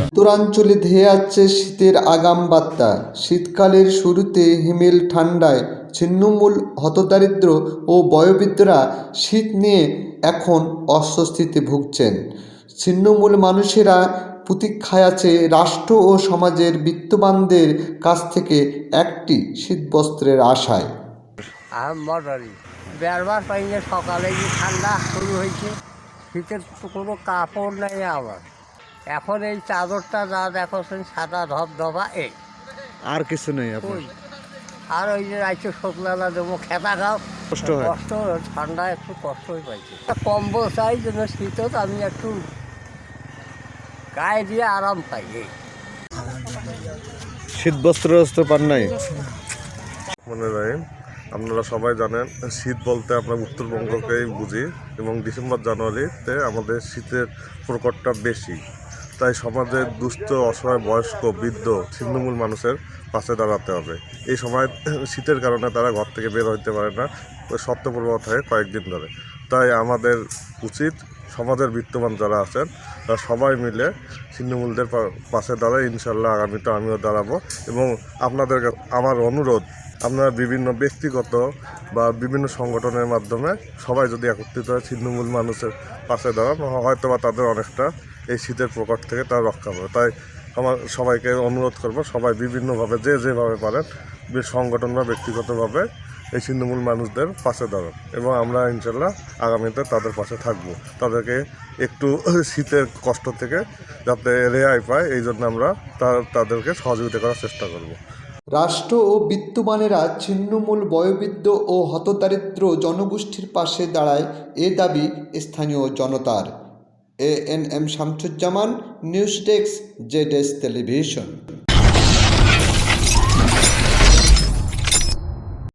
উত্তরাঞ্চলে ধেয়ে যাচ্ছে শীতের আগাম বার্তা। শীতকালের শুরুতে হিমেল ঠান্ডায় ছিন্নমূল হতদারিদ্র ও বয়োবৃদ্ধরা শীত নিয়ে এখন অস্বস্তিতে ভুগছেন। ছিন্নমূল মানুষেরা প্রতীক্ষায় আছে রাষ্ট্র ও সমাজের বিত্তবানদের কাছ থেকে একটি শীতবস্ত্রের আশায়। বেরবার সকালে যে ঠান্ডা শুরু হয়েছে শীতের তো কোনো কাপড় নেই আমার। এখন এই চাদরটা যা দেখছেন সাদা ধবধবা এই। আর কিছু নেই ওই। আর ওই যে রাইতে শুকলালা দেবো খেতা খাও। কষ্ট হয়। কষ্ট ঠান্ডা একটু কষ্টই পাইছে। কম্বল চাই যেন শীতত আমি একটু গায়ে দিয়ে আরাম পাই এই। শীত বস্ত্র বস্ত্র পান নাই? মনে রাখেন আপনারা সবাই জানেন, শীত বলতে আমরা উত্তরবঙ্গকেই বুঝি এবং ডিসেম্বর, জানুয়ারিতে আমাদের শীতের প্রকটটা বেশি। তাই সমাজের দুস্থ, অসহায়, বয়স্ক, বৃদ্ধ, ছিন্নমূল মানুষের পাশে দাঁড়াতে হবে। এই সময় শীতের কারণে তারা ঘর থেকে বের হইতে পারে না শক্তপ্রবাহ থাকে কয়েকদিন ধরে। তাই আমাদের উচিত সমাজের বিত্তবান যারা আছেন, তারা সবাই মিলে ছিন্নমূলদের পাশে দাঁড়ায় ইনশাল্লাহ আগামীতে আমিও দাঁড়াবো। এবং আপনাদেরকে আমার অনুরোধ, আপনারা বিভিন্ন ব্যক্তিগত বা বিভিন্ন সংগঠনের মাধ্যমে সবাই যদি একত্রিত হয় ছিন্নমূল মানুষের পাশে দাঁড়ান হয়তো বা তাদের অনেকটা এই শীতের প্রকট থেকে তারা রক্ষা পাবে। তাই আমার সবাইকে অনুরোধ করব, সবাই বিভিন্নভাবে, যে যেভাবে পারেন সংগঠন বা ব্যক্তিগতভাবে এই ছিন্নমূল মানুষদের পাশে দাঁড়ান এবং আমরা ইনশাল্লাহ আগামীতে তাদের পাশে থাকব। তাদেরকে একটু শীতের কষ্ট থেকে যাতে রেহাই পায়, এই জন্য আমরা তাদেরকে সহযোগিতা করার চেষ্টা করব। রাষ্ট্র ও বিত্তবানেরা ছিন্নমূল বয়োবৃদ্ধ ও হতদারিদ্র জনগোষ্ঠীর পাশে দাঁড়ায় এ দাবি স্থানীয় জনতার। A N M Shamsuzzaman news desk জেডেস television